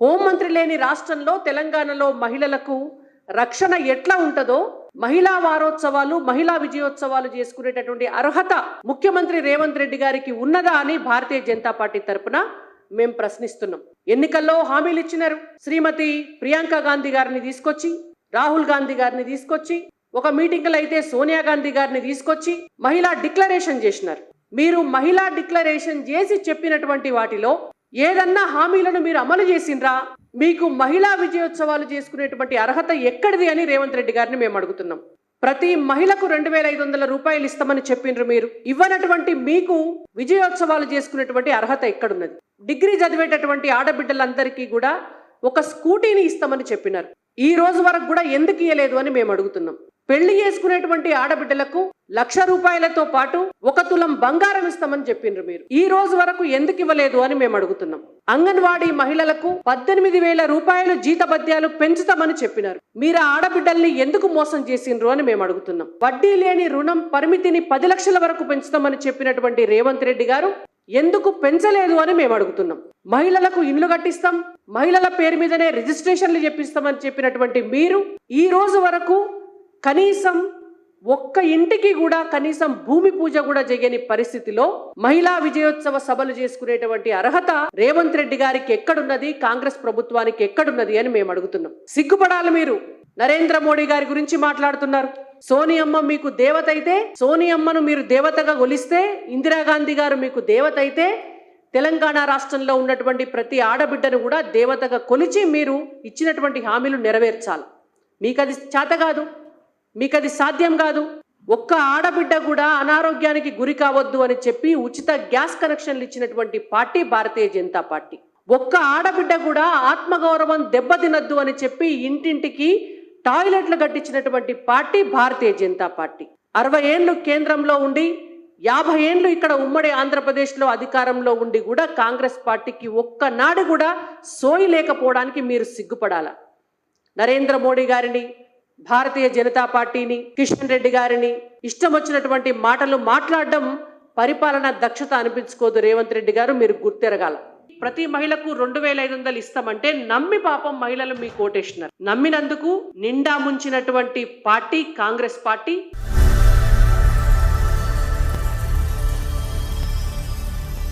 హోంమంత్రి లేని రాష్ట్రంలో తెలంగాణలో మహిళలకు రక్షణ ఎట్లా ఉంటుందో మహిళా వారోత్సవాలు మహిళా విజయోత్సవాలు చేసుకునేటటువంటి అర్హత ముఖ్యమంత్రి రేవంత్ రెడ్డి గారికి ఉన్నదా అని భారతీయ జనతా పార్టీ తరపున మేము ప్రశ్నిస్తున్నాం. ఎన్నికల్లో హామీలు ఇచ్చినారు. శ్రీమతి ప్రియాంక గాంధీ గారిని తీసుకొచ్చి రాహుల్ గాంధీ గారిని తీసుకొచ్చి ఒక మీటింగ్లో అయితే సోనియా గాంధీ గారిని తీసుకొచ్చి మహిళా డిక్లరేషన్ చేసినారు. మీరు మహిళా డిక్లరేషన్ చేసి చెప్పినటువంటి వాటిలో ఏదన్నా హామీలను మీరు అమలు చేసిండ్రా? మీకు మహిళా విజయోత్సవాలు చేసుకునేటువంటి అర్హత ఎక్కడిది అని రేవంత్ రెడ్డి గారిని మేము అడుగుతున్నాం. ప్రతి మహిళకు రెండు వేల ఐదు వందల రూపాయలు ఇస్తామని చెప్పిండ్రు మీరు. ఇవ్వనటువంటి మీకు విజయోత్సవాలు చేసుకునేటువంటి అర్హత ఎక్కడున్నది? డిగ్రీ చదివేటటువంటి ఆడబిడ్డలందరికీ కూడా ఒక స్కూటీని ఇస్తామని చెప్పినారు. ఈ రోజు వరకు కూడా ఎందుకు ఇయ్యలేదు అని మేము అడుగుతున్నాం. పెళ్ళి చేసుకునేటువంటి ఆడబిడ్డలకు లక్ష రూపాయలతో పాటు ఒక తులం బంగారం ఇస్తామని చెప్పిండ్రు మీరు. ఈ రోజు వరకు ఎందుకు ఇవ్వలేదు అని మేము అడుగుతున్నాం. అంగన్వాడీ మహిళలకు పద్దెనిమిది వేల రూపాయలు జీతభత్యాలు పెంచుతామని చెప్పినారు. మీరు ఆడబిడ్డల్ని ఎందుకు మోసం చేసిండ్రు అని మేము అడుగుతున్నాం. వడ్డీ లేని రుణం పరిమితిని పది లక్షల వరకు పెంచుతామని చెప్పినటువంటి రేవంత్ రెడ్డి గారు ఎందుకు పెంచలేదు అని మేము అడుగుతున్నాం. మహిళలకు ఇండ్లు కట్టిస్తాం. మహిళల పేరు మీదనే రిజిస్ట్రేషన్లు చెప్పిస్తామని చెప్పినటువంటి మీరు ఈ రోజు వరకు కనీసం ఒక్క ఇంటికి కూడా కనీసం భూమి పూజ కూడా చేయని పరిస్థితిలో మహిళా విజయోత్సవ సభలు చేసుకునేటువంటి అర్హత రేవంత్ రెడ్డి గారికి ఎక్కడున్నది? కాంగ్రెస్ ప్రభుత్వానికి ఎక్కడున్నది అని మేము అడుగుతున్నాం. సిగ్గుపడాలి మీరు. నరేంద్ర మోడీ గారి గురించి మాట్లాడుతున్నారు. సోనియమ్మ మీకు దేవత అయితే సోనియమ్మను మీరు దేవతగా కొలిస్తే ఇందిరాగాంధీ గారు మీకు దేవత అయితే తెలంగాణ రాష్ట్రంలో ఉన్నటువంటి ప్రతి ఆడబిడ్డను కూడా దేవతగా కొలిచి మీరు ఇచ్చినటువంటి హామీలు నెరవేర్చాలి. మీకు అది చేత కాదు. మీకు అది సాధ్యం కాదు. ఒక్క ఆడబిడ్డ కూడా అనారోగ్యానికి గురి కావద్దు అని చెప్పి ఉచిత గ్యాస్ కనెక్షన్లు ఇచ్చినటువంటి పార్టీ భారతీయ జనతా పార్టీ. ఒక్క ఆడబిడ్డ కూడా ఆత్మగౌరవం దెబ్బతినద్దు అని చెప్పి ఇంటింటికి టాయిలెట్లు కట్టించినటువంటి పార్టీ భారతీయ జనతా పార్టీ. అరవై ఏండ్లు కేంద్రంలో ఉండి యాభై ఏండ్లు ఇక్కడ ఉమ్మడి ఆంధ్రప్రదేశ్లో అధికారంలో ఉండి కూడా కాంగ్రెస్ పార్టీకి ఒక్కనాడు కూడా సోయి లేకపోవడానికి మీరు సిగ్గుపడాల. నరేంద్ర మోడీ గారిని భారతీయ జనతా పార్టీని కిషన్ రెడ్డి గారిని ఇష్టం వచ్చినటువంటి మాటలు మాట్లాడడం పరిపాలన దక్షత అనిపించుకోదు రేవంత్ రెడ్డి గారు మీరు గుర్తెరగాల. ప్రతి మహిళకు రెండు వేల ఐదు వందలు ఇస్తామంటే నమ్మి పాపం మహిళలు మీ ఓటేసినారు నమ్మినందుకు నిండా ముంచినటువంటి పార్టీ కాంగ్రెస్ పార్టీ.